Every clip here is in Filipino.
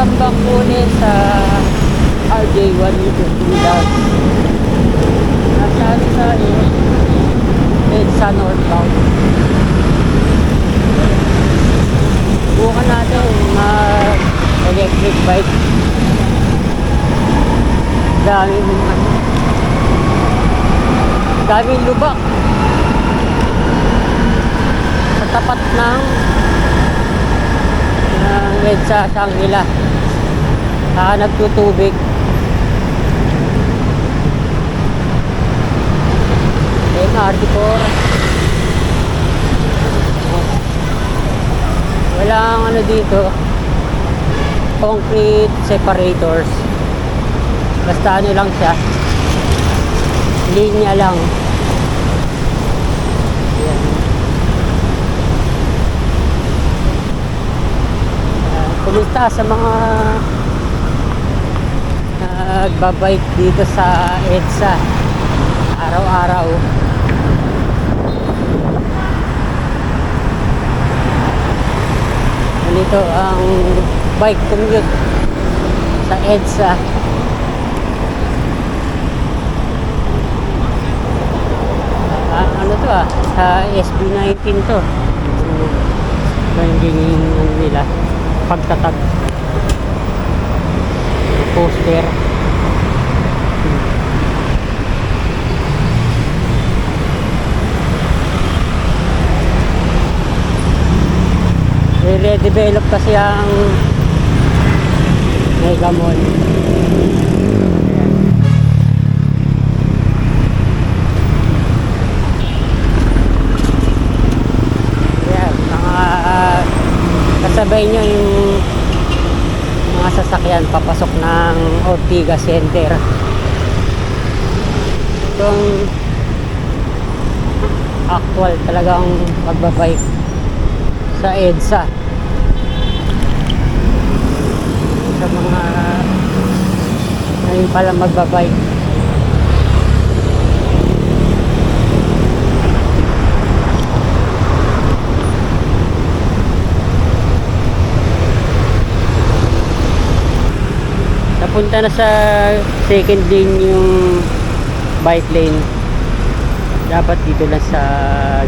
hanggang Bangkuli sa RJ1 Unidad. Nasa ano sa EDSA northbound. Bukan natin mag electric bike. Daming daming lubak. Sa tapat ng ng EDSA Shangri-La. Saka nagtutubig. MRT 4. Walang ano dito. Concrete separators. Basta ano lang siya. Linya lang. Yan. Ah, Kumusta sa mga nagbabike dito sa EDSA. Araw-araw. Ganito ang bike commute sa EDSA. Ah, ano to ah? Sa SB19 to. So, yung ano nila pagtatag. Poster i-redevelop kasi ang Mega Mall Ayan. Mga kasabay nyo yung mga sasakyan papasok ng Ortiga Center itong actual talagang magbabike sa EDSA sa mga ngayon pala magbabike. Napunta na sa second lane yung bike lane. Dapat dito lang sa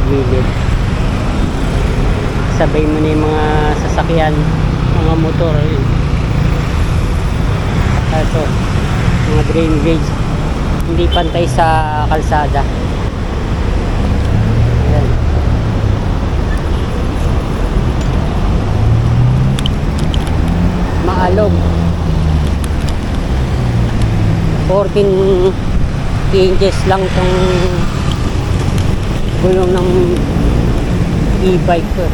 gilid. Sabay mo na yung mga sasakyan mga motor ito mga drain gauge. Hindi pantay sa kalsada. Maalog. 14 inches lang itong gulong ng e-bike. Ko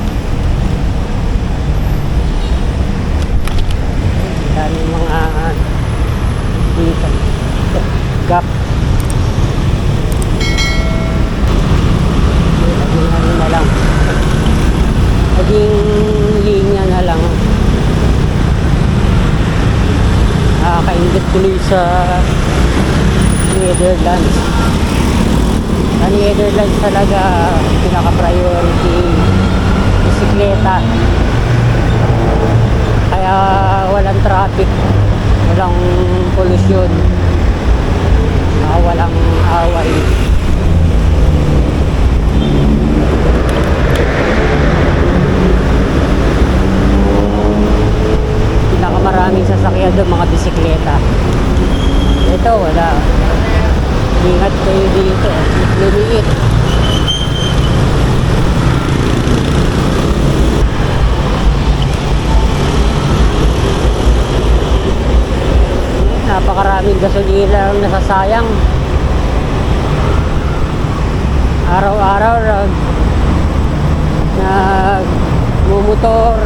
dami mga dito gap. Naging ano na lang naging linya na lang. Nakakaingit tuloy sa Netherlands. Sa Netherlands talaga pinaka-priority bisikleta. Kaya walang traffic walang polusyon. Ah, walang away. Pinakamaraming sasakyan doon mga bisikleta. Ito wala. Ingat kayo dito. Lumiit napakaraming gasolina ang nasasayang. Araw-araw nag nagmumotor.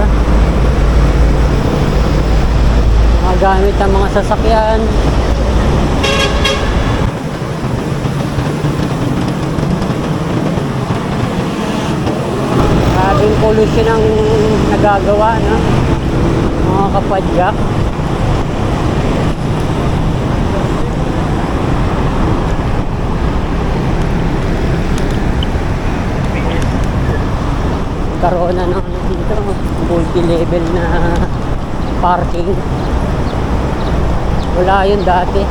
Magamit ang mga sasakyan. Maraming pollution ang nagagawa no? mga kapadyak karoon na ng dito multi-level na parking. Wala yun dati.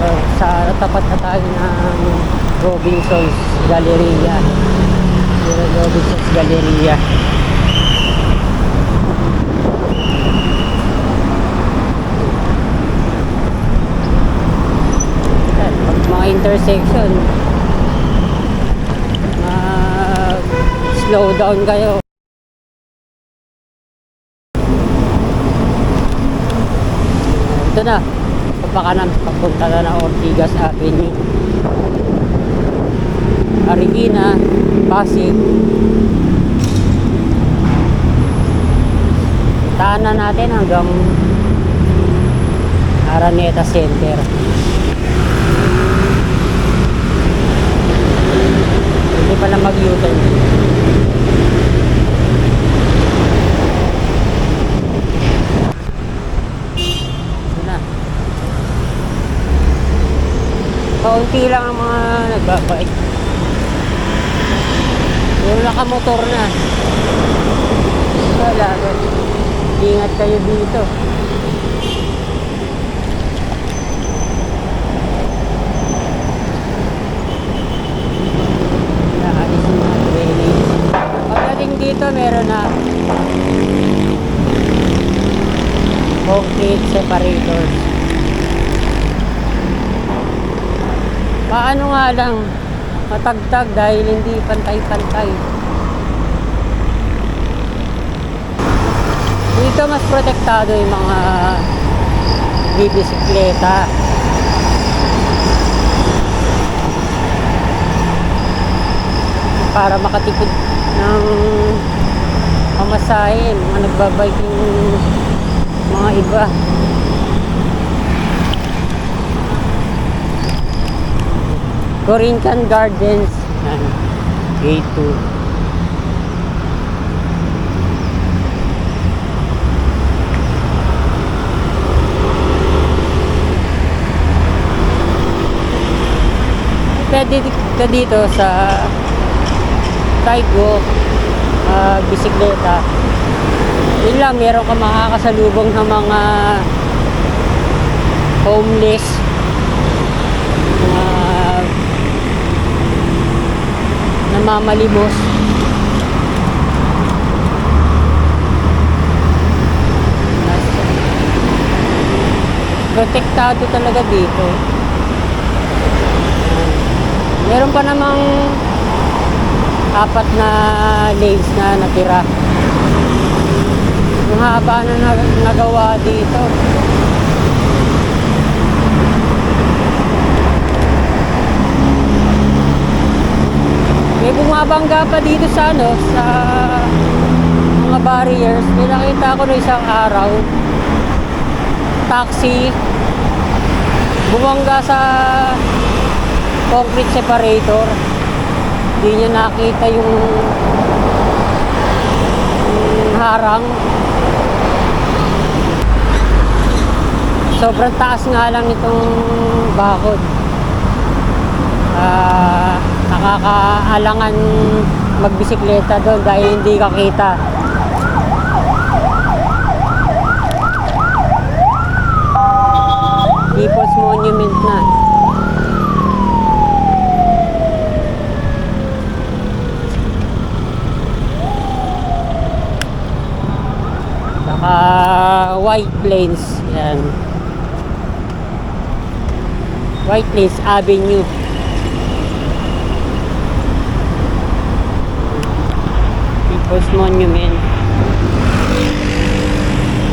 So, sa tapat na tayo ng Robinson's Galleria. Robinson's Galleria. Pag mga intersection, slow down kayo. Ito na, papakanan, papunta na ng Ortigas Avenue. Arigina, Pasig. Taan na natin hanggang Araneta Center. Hindi pala mag-U-turn. Ito na. Kaunti lang ang mga nagbabike. Yung nakamotor na. Wala. Ingat kayo dito. Naalis yung mga drainage. Pagdating dito, meron na concrete separators. Paano nga lang matagtag dahil hindi pantay-pantay. Dito mas protektado yung mga bibisikleta. Para makatipid ng pamasahin, mga nagbabike yung mga iba. Corinthian Gardens. Yan. Gate 2. Pwede ka dito sa sidewalk, uh, bisikleta. Yun lang, meron ka makakasalubong ng mga homeless, mga namamalimos. Protektado talaga dito. Meron pa namang apat na lanes na natira. Yung haba na nag- nagawa dito. May bumabangga pa dito sa ano, sa mga barriers. May nakita ko na isang araw. Taxi. Bumangga sa concrete separator. Hindi niya nakita yung, yung harang. Sobrang taas nga lang itong bakod. Ah, nakakaalangan magbisikleta doon dahil hindi ka kita. People's Monument na. Saka White Plains. Yan. White Plains Avenue. People's Monument.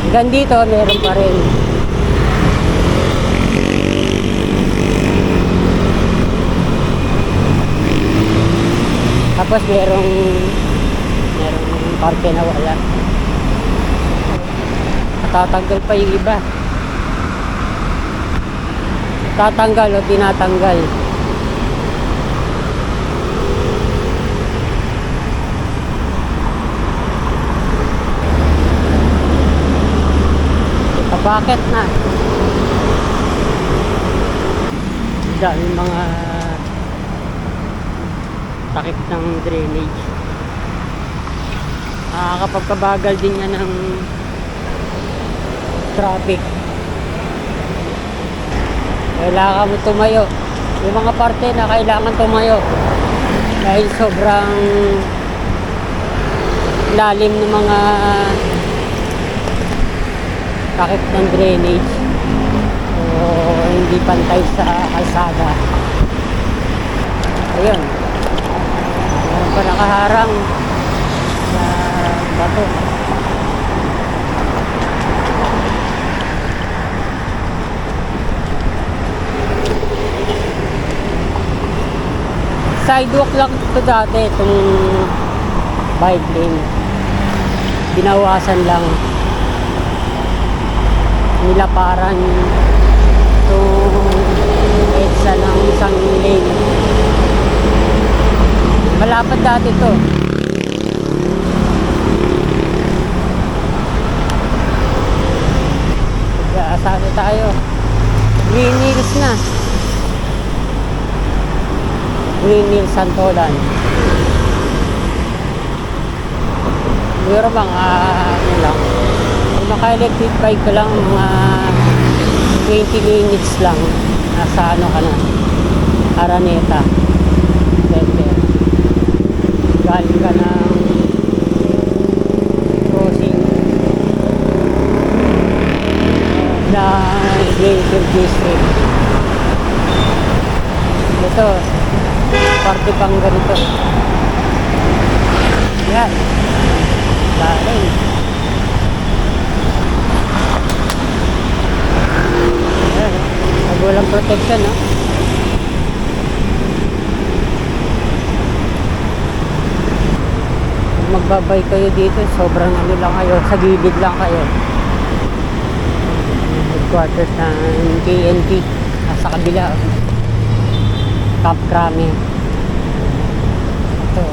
Hanggang dito, meron pa rin. Tapos merong merong parke na wala. Tatanggal pa yung iba. Tatanggal o tinatanggal. Bakit na? Dami mga takip ng drainage. Nakakapagkabagal din yan ng traffic. Kailangan mo tumayo. Yung mga parte na kailangan tumayo. Dahil sobrang lalim ng mga takip ng drainage. So, hindi pantay sa kalsada. Ayun. Meron pa nakaharang sa bato. Sidewalk lang ito dati, itong bike lane. Binawasan lang. Nilaparan itong EDSA ng isang lane. Malapad dati to. Asado tayo. Green Hills na. Green Hills Santolan. Siguro mga ano lang. Naka-electric bike ka lang, mga 20 minutes lang. Nasa ano ka na. Araneta. Dende. Galing ka ng crossing na Greenfield District. Ito, parte pang ganito. Yan. Lalim. Yan. Pag walang protection, no? Magbabay kayo dito, sobrang ano lang kayo, sa gilid lang kayo. Headquarters ng KNT, nasa kabila. Camp Crame. Ito.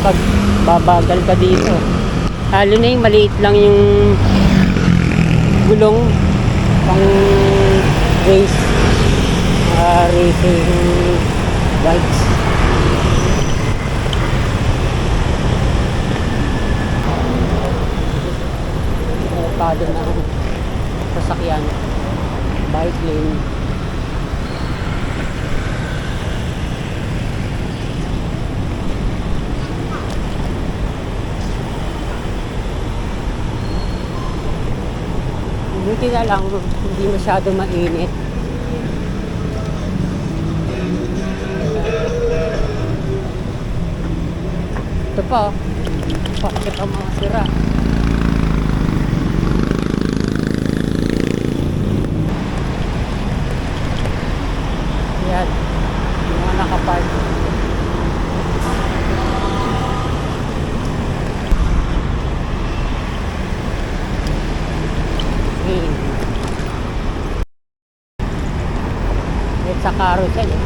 Pag babagal ka dito. Lalo na yung maliit lang yung gulong pang race uh, racing bikes. Merkado ng sasakyan. Bike lane. Buti na lang, hindi masyado mainit. Ito pa, oh. Bakit ang mga sira? Yan. Yung mga nakapark. Hmm. At sa carousel eh.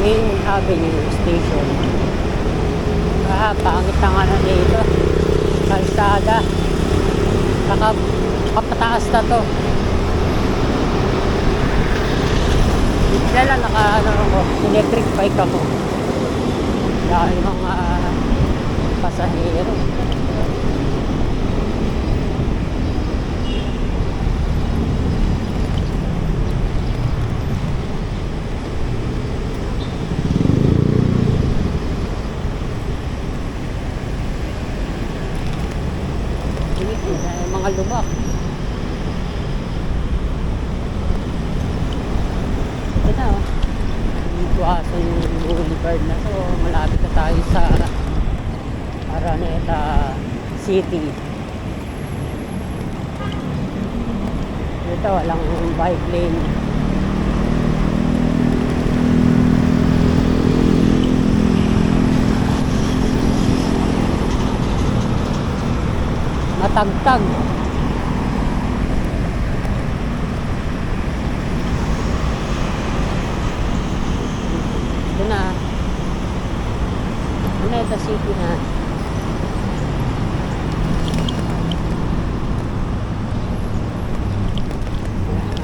Main Avenue Station. Ah, pangit na nga na dito. Kalsada. Saka na to. Lang naka ano ako, electric bike ako. Dahil mga pasahero. Hindi, dahil mga lubak. Ito na oh. Tuwasan yung boulevard na to. Malapit na tayo sa Araneta City. Ito, walang bike lane. Matagtag. Ito na. Araneta City na.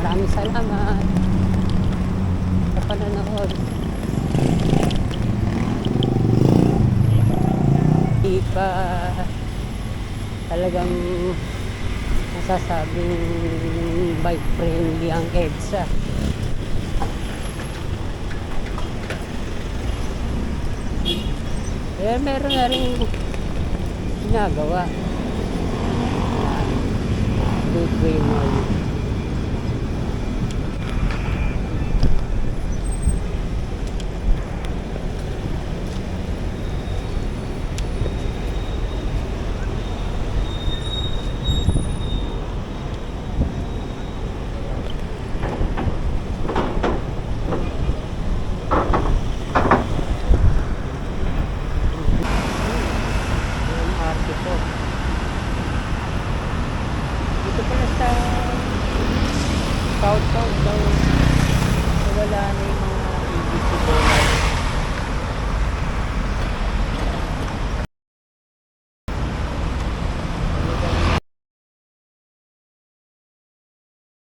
Maraming salamat sa panonood. pa talagang masasabing bike friendly ang EDSA. Eh, meron na rin ginagawa. Gateway Mall.